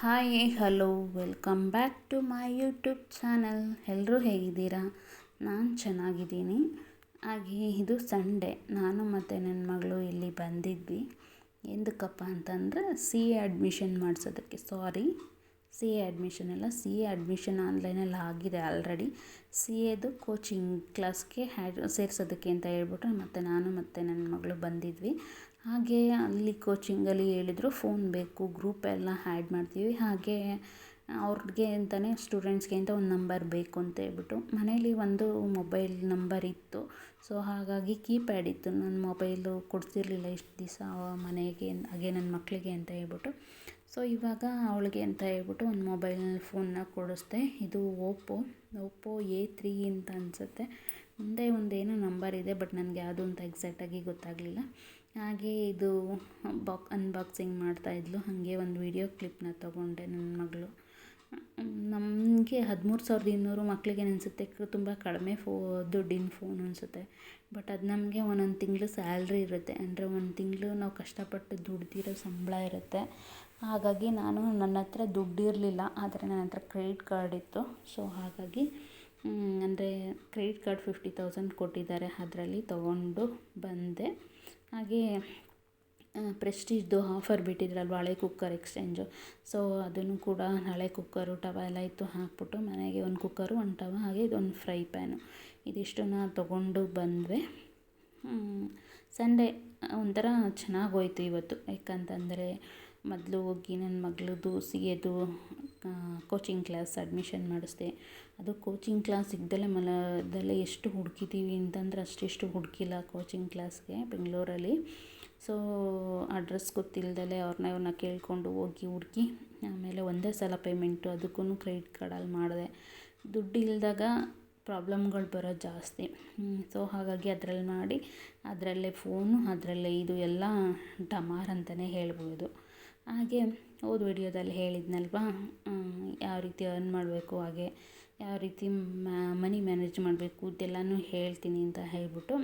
Hi, hello, welcome back to my YouTube channel. ಎಲ್ಲರೂ ಹೇಗಿದ್ದೀರಾ? ನಾನು ಚೆನ್ನಾಗಿದ್ದೀನಿ. ಹಾಗೆ, ಇದು ಸಂಡೇ. ನಾನು ಮತ್ತು ನನ್ನ ಮಗಳು ಇಲ್ಲಿ ಬಂದಿದ್ವಿ. ಎಂದಕ್ಕಪ್ಪ ಅಂತಂದರೆ ಸಿ ಎ ಅಡ್ಮಿಷನ್ ಮಾಡಿಸೋದಕ್ಕೆ. ಸಾರಿ. ಸಿ ಎ ಅಡ್ಮಿಷನ್ ಎಲ್ಲ ಸಿ ಎ ಅಡ್ಮಿಷನ್ ಆನ್ಲೈನಲ್ಲಿ ಆಗಿದೆ ಆಲ್ರೆಡಿ. ಸಿ ಎದು ಕೋಚಿಂಗ್ ಕ್ಲಾಸ್ಗೆ ಹ್ಯಾಡ್ ಸೇರಿಸೋದಕ್ಕೆ ಅಂತ ಹೇಳ್ಬಿಟ್ಟು ಮತ್ತು ನಾನು ಮತ್ತು ನನ್ನ ಮಗಳು ಬಂದಿದ್ವಿ. ಹಾಗೆ ಅಲ್ಲಿ ಕೋಚಿಂಗಲ್ಲಿ ಹೇಳಿದರು ಫೋನ್ ಬೇಕು ಗ್ರೂಪ್ ಎಲ್ಲ ಹ್ಯಾಡ್ ಮಾಡ್ತೀವಿ. ಹಾಗೆ ಅವ್ರಿಗೆ ಅಂತಲೇ ಸ್ಟೂಡೆಂಟ್ಸ್ಗೆ ಅಂತ ಒಂದು ನಂಬರ್ ಬೇಕು ಅಂತ ಹೇಳ್ಬಿಟ್ಟು, ಮನೇಲಿ ಒಂದು ಮೊಬೈಲ್ ನಂಬರ್ ಇತ್ತು. ಸೊ ಹಾಗಾಗಿ ಕೀಪ್ಯಾಡ್ ಇತ್ತು. ನನ್ನ ಮೊಬೈಲು ಕೊಡ್ತಿರ್ಲಿಲ್ಲ ಇಷ್ಟು ದಿವಸ ಮನೆಗೆ, ಹಾಗೆ ನನ್ನ ಮಕ್ಕಳಿಗೆ ಅಂತ ಹೇಳ್ಬಿಟ್ಟು. ಸೊ ಇವಾಗ ಅವಳಿಗೆ ಅಂತ ಹೇಳ್ಬಿಟ್ಟು ಒಂದು ಮೊಬೈಲ್ ಫೋನ್ನ ಕೊಡಿಸ್ದೆ. ಇದು ಓಪೋ ಓಪೋ ಎ ತ್ರೀ ಅಂತ ಅನಿಸುತ್ತೆ. ಮುಂದೆ ಒಂದೇನೋ ನಂಬರ್ ಇದೆ ಬಟ್ ನನಗೆ ಯಾವುದು ಅಂತ ಎಕ್ಸಾಕ್ಟಾಗಿ ಗೊತ್ತಾಗಲಿಲ್ಲ. ಹಾಗೆ ಇದು ಬಾಕ್ ಅನ್ಬಾಕ್ಸಿಂಗ್ ಮಾಡ್ತಾಯಿದ್ಲು ಹಾಗೆ ಒಂದು ವೀಡಿಯೋ ಕ್ಲಿಪ್ನ ತೊಗೊಂಡೆ ನನ್ನ ಮಗಳು. ನಮಗೆ ಹದಿಮೂರು ಸಾವಿರದ ಇನ್ನೂರು ಮಕ್ಕಳಿಗೆ ಅನಿಸುತ್ತೆ ತುಂಬ ಕಡಿಮೆ ಫೋ ದುಡ್ಡಿನ ಫೋನ್ ಅನಿಸುತ್ತೆ. ಬಟ್ ಅದು ನಮಗೆ ಒಂದೊಂದು ತಿಂಗಳು ಸ್ಯಾಲ್ರಿ ಇರುತ್ತೆ. ಅಂದರೆ ಒಂದು ತಿಂಗಳು ನಾವು ಕಷ್ಟಪಟ್ಟು ದುಡ್ದಿರೋ ಸಂಬಳ ಇರುತ್ತೆ. ಹಾಗಾಗಿ ನಾನು ನನ್ನ ಹತ್ರ ದುಡ್ಡಿರಲಿಲ್ಲ ಆದರೆ ನನ್ನ ಹತ್ರ ಕ್ರೆಡಿಟ್ ಕಾರ್ಡ್ ಇತ್ತು. ಸೊ ಹಾಗಾಗಿ ಅಂದರೆ ಕ್ರೆಡಿಟ್ ಕಾರ್ಡ್ ಫಿಫ್ಟಿ ತೌಸಂಡ್ ಕೊಟ್ಟಿದ್ದಾರೆ. ಅದರಲ್ಲಿ ತೊಗೊಂಡು ಬಂದೆ. ಹಾಗೆ ಪ್ರೆಸ್ಟೀಜ್ದು ಆಫರ್ ಬಿಟ್ಟಿದ್ರಲ್ವ ಹಳೆ ಕುಕ್ಕರ್ ಎಕ್ಸ್ಚೇಂಜು ಸೊ ಅದನ್ನು ಕೂಡ ಹಳೆ ಕುಕ್ಕರು ಟವ ಎಲ್ಲ ಇತ್ತು ಹಾಕ್ಬಿಟ್ಟು ಮನೆಗೆ ಒಂದು ಕುಕ್ಕರು ಒಂದು ಟವ ಹಾಗೆ ಇದೊಂದು ಫ್ರೈ ಪ್ಯಾನು ಇದಿಷ್ಟನ್ನು ತೊಗೊಂಡು ಬಂದ್ವಿ. ಸಂಡೇ ಒಂಥರ ಚೆನ್ನಾಗೋಯ್ತು ಇವತ್ತು. ಯಾಕಂತಂದರೆ, ಮೊದಲು ಹೋಗಿ ನನ್ನ ಮಗಳದ್ದು ಸಿ ಎದು ಕೋಚಿಂಗ್ ಕ್ಲಾಸ್ ಅಡ್ಮಿಷನ್ ಮಾಡಿಸ್ದೆ. ಅದು ಕೋಚಿಂಗ್ ಕ್ಲಾಸ್ ಸಿಗ್ದಲೇ ಮಲದಲ್ಲೇ ಎಷ್ಟು ಹುಡುಕಿದ್ದೀವಿ ಅಂತಂದ್ರೆ ಅಷ್ಟಿಷ್ಟು ಹುಡುಕಿಲ್ಲ ಕೋಚಿಂಗ್ ಕ್ಲಾಸ್ಗೆ ಬೆಂಗಳೂರಲ್ಲಿ. ಸೊ ಅಡ್ರೆಸ್ ಗೊತ್ತಿಲ್ಲದಲೇ ಅವ್ರನ್ನ ಇವ್ರನ್ನ ಕೇಳಿಕೊಂಡು ಹೋಗಿ ಹುಡುಕಿ, ಆಮೇಲೆ ಒಂದೇ ಸಲ ಪೇಮೆಂಟು ಅದಕ್ಕೂ ಕ್ರೆಡಿಟ್ ಕಾರ್ಡಲ್ಲಿ ಮಾಡಿದೆ. ದುಡ್ಡು ಇಲ್ಲದಾಗ ಪ್ರಾಬ್ಲಮ್ಗಳು ಬರೋದು ಜಾಸ್ತಿ. ಸೊ ಹಾಗಾಗಿ ಅದ್ರಲ್ಲಿ ಮಾಡಿ, ಅದರಲ್ಲೇ ಫೋನು ಅದರಲ್ಲೇ ಇದು ಎಲ್ಲ ಡಮಾರ್ ಅಂತಲೇ ಹೇಳ್ಬೋದು. ಹಾಗೆ ಹೋದ, ವಿಡಿಯೋದಲ್ಲಿ ಹೇಳಿದ್ನಲ್ವಾ? ಯಾವ ರೀತಿ ಅರ್ನ್ ಮಾಡಬೇಕು, ಹಾಗೆ ಯಾವ ರೀತಿ ಮನಿ ಮ್ಯಾನೇಜ್ ಮಾಡಬೇಕು, ಇದೆಲ್ಲನೂ ಹೇಳ್ತೀನಿ ಅಂತ ಹೇಳ್ಬಿಟ್ಟು.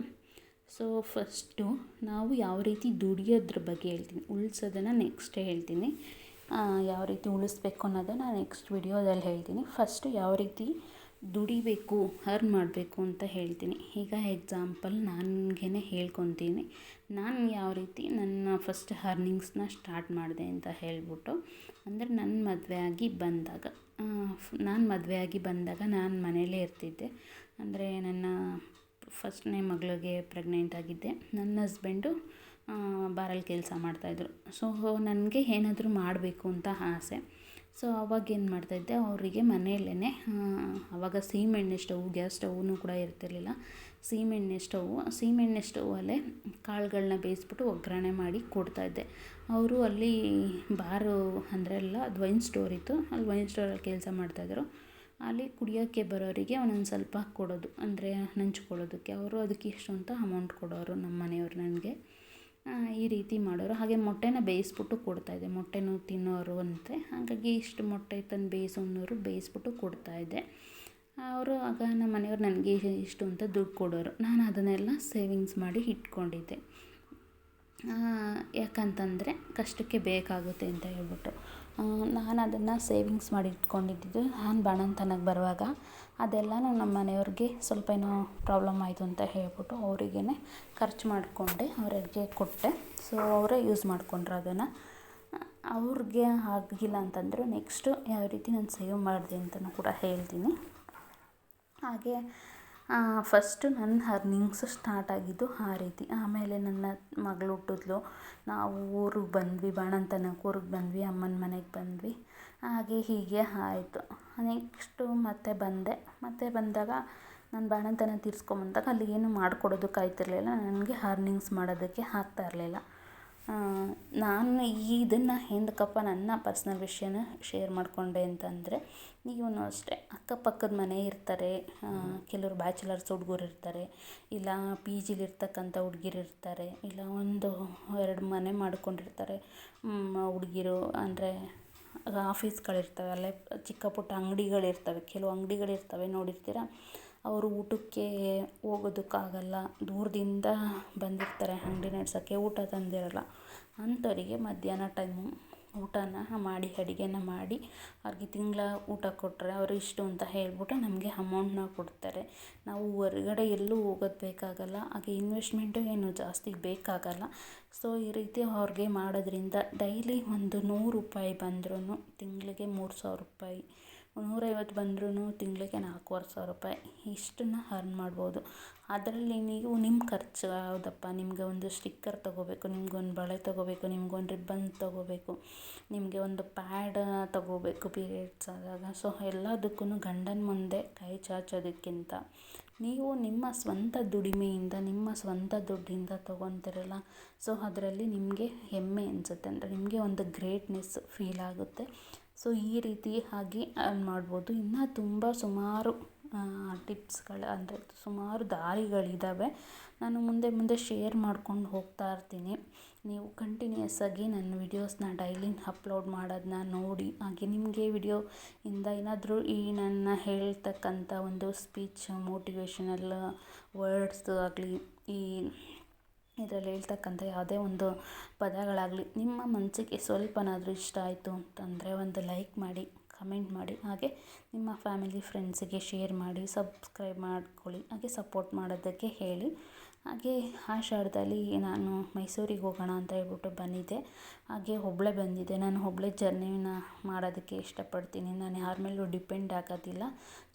ಸೊ ಫಸ್ಟು ನಾವು ಯಾವ ರೀತಿ ದುಡಿಯೋದ್ರ ಬಗ್ಗೆ ಹೇಳ್ತೀನಿ. ಉಳಿಸೋದನ್ನು ನೆಕ್ಸ್ಟ್ ಹೇಳ್ತೀನಿ. ಯಾವ ರೀತಿ ಉಳಿಸ್ಬೇಕು ಅನ್ನೋದನ್ನು ನೆಕ್ಸ್ಟ್ ವಿಡಿಯೋದಲ್ಲಿ ಹೇಳ್ತೀನಿ. ಫಸ್ಟು ಯಾವ ರೀತಿ ದುಡಿಬೇಕು, ಅರ್ನ್ ಮಾಡಬೇಕು ಅಂತ ಹೇಳ್ತೀನಿ. ಈಗ ಎಕ್ಸಾಂಪಲ್ ನನಗೇನೆ ಹೇಳ್ಕೊತೀನಿ. ನಾನು ಯಾವ ರೀತಿ ನನ್ನ ಫಸ್ಟ್ ಅರ್ನಿಂಗ್ಸ್ನ ಸ್ಟಾರ್ಟ್ ಮಾಡಿದೆ ಅಂತ ಹೇಳ್ಬಿಟ್ಟು, ಅಂದರೆ ನನ್ನ ಮದುವೆ ಆಗಿ ಬಂದಾಗ ನಾನು ಮದುವೆ ಆಗಿ ಬಂದಾಗ ನಾನು ಮನೆಯಲ್ಲೇ ಇರ್ತಿದ್ದೆ. ಅಂದರೆ ನನ್ನ ಫಸ್ಟ್ನೇ ಮಗಳಿಗೆ ಪ್ರೆಗ್ನೆಂಟ್ ಆಗಿದ್ದೆ. ನನ್ನ ಹಸ್ಬೆಂಡು ಬಾರಲ್ಲಿ ಕೆಲಸ ಮಾಡ್ತಾಯಿದ್ರು ಸೊ ನನಗೆ ಏನಾದರೂ ಮಾಡಬೇಕು ಅಂತ ಆಸೆ. ಸೊ ಅವಾಗ ಏನು ಮಾಡ್ತಾಯಿದ್ದೆ ಅವರಿಗೆ ಮನೆಯಲ್ಲೇ ಆವಾಗ ಸೀಮೆಎಣ್ಣೆ ಸ್ಟವ್, ಗ್ಯಾಸ್ ಸ್ಟವ್ನು ಕೂಡ ಇರ್ತಿರಲಿಲ್ಲ. ಸೀಮೆಎಣ್ಣೆ ಸ್ಟವ್ ಸೀಮೆಎಣ್ಣೆ ಸ್ಟವಲ್ಲೇ ಕಾಳುಗಳನ್ನ ಬೇಯಿಸ್ಬಿಟ್ಟು ಒಗ್ಗರಣೆ ಮಾಡಿ ಕೊಡ್ತಾಯಿದ್ದೆ ಅವರು ಅಲ್ಲಿ ಬಾರು ಅಂದರೆ ಎಲ್ಲ ಅದು ವೈನ್ ಸ್ಟೋರ್ ಇತ್ತು, ಅಲ್ಲಿ ವೈನ್ ಸ್ಟೋರಲ್ಲಿ ಕೆಲಸ ಮಾಡ್ತಾಯಿದ್ರು ಅಲ್ಲಿ ಕುಡಿಯೋಕ್ಕೆ ಬರೋರಿಗೆ ಒಂದೊಂದು ಸ್ವಲ್ಪ ಕೊಡೋದು, ಅಂದರೆ ನಂಚ್ಕೊಳ್ಳೋದಕ್ಕೆ. ಅವರು ಅದಕ್ಕೆ ಇಷ್ಟು ಅಂತ ಅಮೌಂಟ್ ಕೊಡೋರು ನಮ್ಮ ಮನೆಯವ್ರು ನನಗೆ. ಈ ರೀತಿ ಮಾಡೋರು. ಹಾಗೆ ಮೊಟ್ಟೆನ ಬೇಯಿಸ್ಬಿಟ್ಟು ಕೊಡ್ತಾಯಿದ್ದೆ ಮೊಟ್ಟೆನೂ ತಿನ್ನೋರು ಅಂತೆ. ಹಾಗಾಗಿ ಇಷ್ಟು ಮೊಟ್ಟೆ ತಂದು ಬೇಯಿಸೋನವರು ಬೇಯಿಸ್ಬಿಟ್ಟು ಕೊಡ್ತಾಯಿದ್ದೆ ಅವರು, ಆಗ ನಮ್ಮ ಮನೆಯವ್ರು ನನಗೆ ಇಷ್ಟು ಅಂತ ದುಡ್ಡು ಕೊಡೋರು. ನಾನು ಅದನ್ನೆಲ್ಲ ಸೇವಿಂಗ್ಸ್ ಮಾಡಿ ಇಟ್ಕೊಂಡಿದ್ದೆ. ಯಾಕಂತಂದರೆ ಕಷ್ಟಕ್ಕೆ ಬೇಕಾಗುತ್ತೆ ಅಂತ ಹೇಳ್ಬಿಟ್ಟು. ನಾನು ಅದನ್ನು ಸೇವಿಂಗ್ಸ್ ಮಾಡಿ ಇಟ್ಕೊಂಡಿದ್ದಿದ್ದು ನಾನು ಬಾಣಂತನಕ್ಕೆ ಬರುವಾಗ ಅದೆಲ್ಲನೂ ನಮ್ಮ ಮನೆಯವ್ರಿಗೆ ಸ್ವಲ್ಪ ಏನೋ ಪ್ರಾಬ್ಲಮ್ ಆಯಿತು ಅಂತ ಹೇಳ್ಬಿಟ್ಟು ಅವರಿಗೇ ಖರ್ಚು ಮಾಡಿಕೊಂಡೆ, ಅವರಿಗೆ ಕೊಟ್ಟೆ. ಸೊ ಅವರೇ ಯೂಸ್ ಮಾಡಿಕೊಂಡ್ರು ಅದನ್ನು. ಅವ್ರಿಗೆ ಆಗಿಲ್ಲ ಅಂತಂದರೆ ನೆಕ್ಸ್ಟು ಯಾವ ರೀತಿ ನಾನು ಸೇವ್ ಮಾಡಿದೆ ಅಂತಲೂ ಕೂಡ ಹೇಳ್ತೀನಿ. ಹಾಗೆ ಫಸ್ಟು ನನ್ನ ಅರ್ನಿಂಗ್ಸ್ ಸ್ಟಾರ್ಟ್ ಆಗಿದ್ದು ಆ ರೀತಿ. ಆಮೇಲೆ ನನ್ನ ಮಗಳು ಹುಟ್ಟಿದ್ಲು. ನಾವು ಊರಿಗೆ ಬಂದ್ವಿ ಬಾಣಂತನಕ್ಕೆ ಊರಿಗೆ ಬಂದ್ವಿ, ಅಮ್ಮನ ಮನೆಗೆ ಬಂದ್ವಿ. ಹಾಗೆ ಹೀಗೆ ಆಯಿತು. ನೆಕ್ಸ್ಟು ಮತ್ತೆ ಬಂದೆ. ಮತ್ತೆ ಬಂದಾಗ ನಾನು ಬಾಣಂತನ ತೀರಿಸ್ಕೊಂಬಂದಾಗ ಅಲ್ಲಿ ಏನು ಮಾಡಿಕೊಡೋದಕ್ಕೆ ಆಗ್ತಿರ್ಲಿಲ್ಲ ನನಗೆ ಅರ್ನಿಂಗ್ಸ್ ಮಾಡೋದಕ್ಕೆ ಆಗ್ತಾ ಇರಲಿಲ್ಲ. ನಾನು ಇದನ್ನು ಏನಕ್ಕಪ್ಪ ನನ್ನ ಪರ್ಸ್ನಲ್ ವಿಷಯನ ಶೇರ್ ಮಾಡಿಕೊಂಡೆ ಅಂತಂದರೆ, ನೀವೂ ಅಷ್ಟೇ, ಅಕ್ಕಪಕ್ಕದ ಮನೆ ಇರ್ತಾರೆ ಕೆಲವರು ಬ್ಯಾಚುಲರ್ಸ್ ಹುಡುಗರು ಇರ್ತಾರೆ, ಇಲ್ಲ ಪಿ ಜಿಲಿ ಇರ್ತಕ್ಕಂಥ ಹುಡ್ಗಿರು ಇರ್ತಾರೆ, ಇಲ್ಲ ಒಂದು ಎರಡು ಮನೆ ಮಾಡ್ಕೊಂಡಿರ್ತಾರೆ ಹುಡ್ಗಿರು ಅಂದರೆ ಆಫೀಸ್ಗಳಿರ್ತವೆ ಅಲ್ಲೇ ಚಿಕ್ಕ ಪುಟ್ಟ ಅಂಗಡಿಗಳಿರ್ತವೆ, ಕೆಲವು ಅಂಗಡಿಗಳಿರ್ತವೆ, ನೋಡಿರ್ತೀರ? ಅವರು ಊಟಕ್ಕೆ ಹೋಗೋದಕ್ಕಾಗಲ್ಲ, ದೂರದಿಂದ ಬಂದಿರ್ತಾರೆ, ಅಂಗಡಿ ನಡ್ಸೋಕ್ಕೆ ಊಟ ತಂದಿರಲ್ಲ. ಅಂಥವರಿಗೆ ಮಧ್ಯಾಹ್ನ ಟೈಮು ಊಟನ ಮಾಡಿ, ಅಡುಗೆನ ಮಾಡಿ, ಅವ್ರಿಗೆ ತಿಂಗಳ ಊಟ ಕೊಟ್ಟರೆ ಅವರು ಇಷ್ಟು ಅಂತ ಹೇಳ್ಬಿಟ್ಟು ನಮಗೆ ಅಮೌಂಟ್ನ ಕೊಡ್ತಾರೆ. ನಾವು ಹೊರ್ಗಡೆ ಎಲ್ಲೂ ಹೋಗೋದು ಬೇಕಾಗಲ್ಲ, ಹಾಗೆ ಇನ್ವೆಸ್ಟ್ಮೆಂಟು ಏನು ಜಾಸ್ತಿ ಬೇಕಾಗಲ್ಲ. ಸೊ ಈ ರೀತಿ ಅವ್ರಿಗೆ ಮಾಡೋದ್ರಿಂದ ಡೈಲಿ ಒಂದು ನೂರು ರೂಪಾಯಿ ಬಂದ್ರೂ ತಿಂಗಳಿಗೆ ಮೂರು ಸಾವಿರ ರೂಪಾಯಿ ನೂರೈವತ್ತು ಬಂದ್ರೂ ತಿಂಗಳಿಗೆ ನಾಲ್ಕೂವರೆ ಸಾವಿರ ರೂಪಾಯಿ ಇಷ್ಟನ್ನ ಅರ್ನ್ ಮಾಡ್ಬೋದು. ಅದರಲ್ಲಿ ನೀವು ನಿಮ್ಮ ಖರ್ಚು ಯಾವುದಪ್ಪ ನಿಮಗೆ ಒಂದು ಸ್ಟಿಕ್ಕರ್ ತೊಗೋಬೇಕು ನಿಮ್ಗೊಂದು ಬಳೆ ತೊಗೋಬೇಕು ನಿಮ್ಗೊಂದು ರಿಬ್ಬನ್ ತೊಗೋಬೇಕು, ನಿಮಗೆ ಒಂದು ಪ್ಯಾಡ್ ತೊಗೋಬೇಕು ಪೀರಿಯಡ್ಸ್ ಆದಾಗ. ಸೊ ಎಲ್ಲದಕ್ಕೂ ಗಂಡನ ಮುಂದೆ ಕೈ ಚಾಚೋದಕ್ಕಿಂತ ನೀವು ನಿಮ್ಮ ಸ್ವಂತ ದುಡಿಮೆಯಿಂದ, ನಿಮ್ಮ ಸ್ವಂತ ದುಡ್ಡಿಂದ ತೊಗೊತಿರಲ್ಲ. ಸೊ ಅದರಲ್ಲಿ ನಿಮಗೆ ಹೆಮ್ಮೆ ಅನಿಸುತ್ತೆ. ಅಂದರೆ ನಿಮಗೆ ಒಂದು ಗ್ರೇಟ್ನೆಸ್ ಫೀಲ್ ಆಗುತ್ತೆ. ಸೊ ಈ ರೀತಿ ಅರ್ನ್ ಮಾಡ್ಬೋದು. ಇನ್ನೂ ತುಂಬ ಸುಮಾರು ಟಿಪ್ಸ್ಗಳು ಅಂದರೆ ಸುಮಾರು ದಾರಿಗಳಿದ್ದಾವೆ ನಾನು ಮುಂದೆ ಮುಂದೆ ಶೇರ್ ಮಾಡ್ಕೊಂಡು ಹೋಗ್ತಾ ಇರ್ತೀನಿ. ನೀವು ಕಂಟಿನ್ಯೂಸ್ ಆಗಿ ನನ್ನ ವಿಡಿಯೋಸ್ನ ಡೈಲಿ ಅಪ್ಲೋಡ್ ಮಾಡೋದನ್ನ ನೋಡಿ, ಹಾಗೆ ನಿಮಗೆ ವಿಡಿಯೋ ಇಂದ ಏನಾದರೂ ಈ ನನ್ನ ಹೇಳ್ತಕ್ಕಂಥ ಒಂದು ಸ್ಪೀಚ್ ಮೋಟಿವೇಶನಲ್ ವರ್ಡ್ಸ್ ಆಗಲಿ, ಈ ಇದರಲ್ಲಿ ಹೇಳ್ತಕ್ಕಂಥ ಯಾವುದೇ ಒಂದು ಪದಗಳಾಗಲಿ, ನಿಮ್ಮ ಮನಸ್ಸಿಗೆ ಸ್ವಲ್ಪನಾದರೂ ಇಷ್ಟ ಆಯಿತು ಅಂತಂದರೆ ಒಂದು ಲೈಕ್ ಮಾಡಿ ಕಮೆಂಟ್ ಮಾಡಿ, ಹಾಗೆ ನಿಮ್ಮ ಫ್ಯಾಮಿಲಿ ಫ್ರೆಂಡ್ಸಿಗೆ ಶೇರ್ ಮಾಡಿ ಸಬ್ಸ್ಕ್ರೈಬ್ ಮಾಡ್ಕೊಳ್ಳಿ, ಹಾಗೆ ಸಪೋರ್ಟ್ ಮಾಡೋದಕ್ಕೆ ಹೇಳಿ. ಹಾಗೆ ಆಷಾಢದಲ್ಲಿ ನಾನು ಮೈಸೂರಿಗೆ ಹೋಗೋಣ ಅಂತ ಹೇಳ್ಬಿಟ್ಟು ಬಂದಿದ್ದೆ. ಹಾಗೆ ಒಬ್ಬಳೇ ಬಂದಿದ್ದೆ. ನಾನು ಒಬ್ಬಳೇ ಜರ್ನಿನ ಮಾಡೋದಕ್ಕೆ ಇಷ್ಟಪಡ್ತೀನಿ. ನಾನು ಯಾರ ಮೇಲೂ ಡಿಪೆಂಡ್ ಆಗೋದಿಲ್ಲ.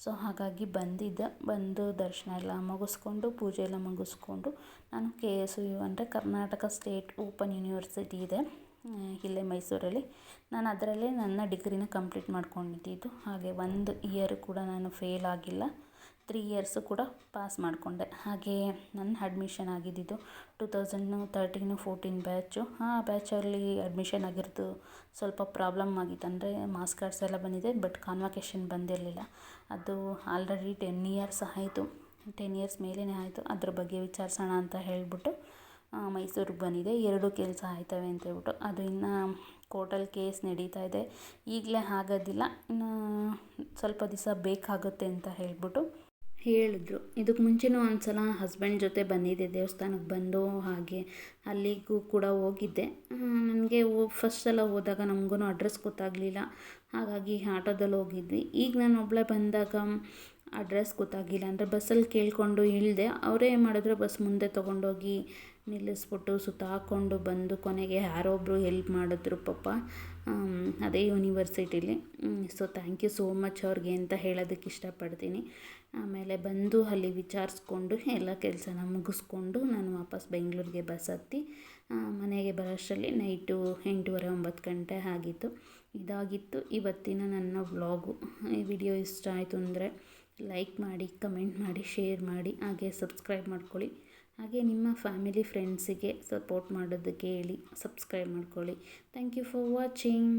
ಸೊ, ಹಾಗಾಗಿ ಬಂದಿದ್ದೆ. ಬಂದು ದರ್ಶನ ಎಲ್ಲ ಮುಗಿಸ್ಕೊಂಡು, ಪೂಜೆ ಎಲ್ಲ ಮುಗಿಸ್ಕೊಂಡು ನಾನು ಕೆ ಎಸ್ ಯು ಅಂದರೆ ಕರ್ನಾಟಕ ಸ್ಟೇಟ್ ಓಪನ್ ಯೂನಿವರ್ಸಿಟಿ ಇದೆ, ಇಲ್ಲೇ ಮೈಸೂರಲ್ಲಿ. ನಾನು ಅದರಲ್ಲೇ ನನ್ನ ಡಿಗ್ರಿನ ಕಂಪ್ಲೀಟ್ ಮಾಡ್ಕೊಂಡಿದ್ದು. ಹಾಗೆ ಒಂದು ಇಯರ್ ಕೂಡ ನಾನು ಫೇಲ್ ಆಗಿಲ್ಲ. ತ್ರೀ ಇಯರ್ಸು ಕೂಡ ಪಾಸ್ ಮಾಡಿಕೊಂಡೆ. ಹಾಗೆ ನನ್ನ ಅಡ್ಮಿಷನ್ ಆಗಿದ್ದಿದ್ದು ಟೂ ತೌಸಂಡ್ನು ತರ್ಟೀನು ಫೋರ್ಟೀನ್ ಬ್ಯಾಚು ಆ ಬ್ಯಾಚಲ್ಲಿ ಅಡ್ಮಿಷನ್ ಆಗಿರೋದು ಸ್ವಲ್ಪ ಪ್ರಾಬ್ಲಮ್ ಆಗಿತ್ತು. ಅಂದರೆ ಮಾರ್ಕ್ಸ್ ಕಾರ್ಡ್ಸ್ ಎಲ್ಲ ಬಂದಿದೆ ಬಟ್ ಕಾನ್ವಕೇಷನ್ ಬಂದಿರಲಿಲ್ಲ. ಅದು ಆಲ್ರೆಡಿ ಟೆನ್ ಇಯರ್ಸ್ ಆಯಿತು. ಟೆನ್ ಇಯರ್ಸ್ ಮೇಲೇ ಆಯಿತು. ಅದ್ರ ಬಗ್ಗೆ ವಿಚಾರಿಸೋಣ ಅಂತ ಹೇಳಿಬಿಟ್ಟು ಮೈಸೂರಿಗೆ ಬಂದಿದೆ. ಎರಡು ಕೆಲಸ ಆಯ್ತವೆ ಅಂತ ಹೇಳ್ಬಿಟ್ಟು. ಅದು ಇನ್ನು ಕೋರ್ಟಲ್ಲಿ ಕೇಸ್ ನಡೀತಾ ಇದೆ. ಈಗಲೇ ಆಗೋದಿಲ್ಲ ಇನ್ನು ಸ್ವಲ್ಪ ದಿವಸ ಬೇಕಾಗುತ್ತೆ ಅಂತ ಹೇಳಿಬಿಟ್ಟು ಹೇಳಿದ್ರು. ಇದಕ್ಕೆ ಮುಂಚೆನೂ ಒಂದು ಸಲ ಹಸ್ಬೆಂಡ್ ಜೊತೆ ಬಂದಿದ್ದೆ ದೇವಸ್ಥಾನಕ್ಕೆ ಬಂದು ಹಾಗೆ ಅಲ್ಲಿಗೂ ಕೂಡ ಹೋಗಿದ್ದೆ. ನನಗೆ ಫಸ್ಟ್ ಸಲ ಹೋದಾಗ ನಮಗೂ ಅಡ್ರೆಸ್ ಗೊತ್ತಾಗಲಿಲ್ಲ. ಹಾಗಾಗಿ ಆಟೋದಲ್ಲಿ ಹೋಗಿದ್ವಿ. ಈಗ ನಾನು ಒಬ್ಬಳೆ ಬಂದಾಗ ಅಡ್ರೆಸ್ ಗೊತ್ತಾಗಿಲ್ಲ ಅಂದರೆ ಬಸ್ಸಲ್ಲಿ ಕೇಳಿಕೊಂಡು ಇಳಿದೆ, ಅವರೇ ಏನು ಮಾಡಿದ್ರು ಬಸ್ ಮುಂದೆ ತೊಗೊಂಡೋಗಿ ನಿಲ್ಲಿಸ್ಬಿಟ್ಟು ಸುತ್ತ ಹಾಕ್ಕೊಂಡು ಬಂದು ಕೊನೆಗೆ ಯಾರೊಬ್ಬರು ಹೆಲ್ಪ್ ಮಾಡಿದ್ರು ಪಾಪ. ಅದೇ ಯೂನಿವರ್ಸಿಟಿಲಿ so thank you so much ಅವ್ರಿಗೆ ಅಂತ ಹೇಳೋದಕ್ಕೆ ಇಷ್ಟಪಡ್ತೀನಿ. ಆಮೇಲೆ ಬಂದು ಅಲ್ಲಿ ವಿಚಾರಿಸ್ಕೊಂಡು ಎಲ್ಲ ಕೆಲಸನ ಮುಗಿಸ್ಕೊಂಡು ನಾನು ವಾಪಸ್ ಬೆಂಗಳೂರಿಗೆ ಬಸ್ ಹತ್ತಿ ಮನೆಗೆ ಬರೋಷ್ಟರಲ್ಲಿ ನೈಟು ಎಂಟೂವರೆ ಒಂಬತ್ತು ಗಂಟೆ ಆಗಿತ್ತು. ಇದಾಗಿತ್ತು. ಇವತ್ತಿನ ನನ್ನ ವ್ಲಾಗು ಈ ವಿಡಿಯೋ ಇಷ್ಟ ಆಯಿತು ಅಂದರೆ ಲೈಕ್ ಮಾಡಿ ಕಮೆಂಟ್ ಮಾಡಿ ಶೇರ್ ಮಾಡಿ, ಹಾಗೆ ಸಬ್ಸ್ಕ್ರೈಬ್ ಮಾಡ್ಕೊಳ್ಳಿ. ಹಾಗೆ ನಿಮ್ಮ ಫ್ಯಾಮಿಲಿ ಫ್ರೆಂಡ್ಸಿಗೆ ಸಪೋರ್ಟ್ ಮಾಡೋದಕ್ಕೆ ಹೇಳಿ ಸಬ್ಸ್ಕ್ರೈಬ್ ಮಾಡ್ಕೊಳ್ಳಿ. Thank you for watching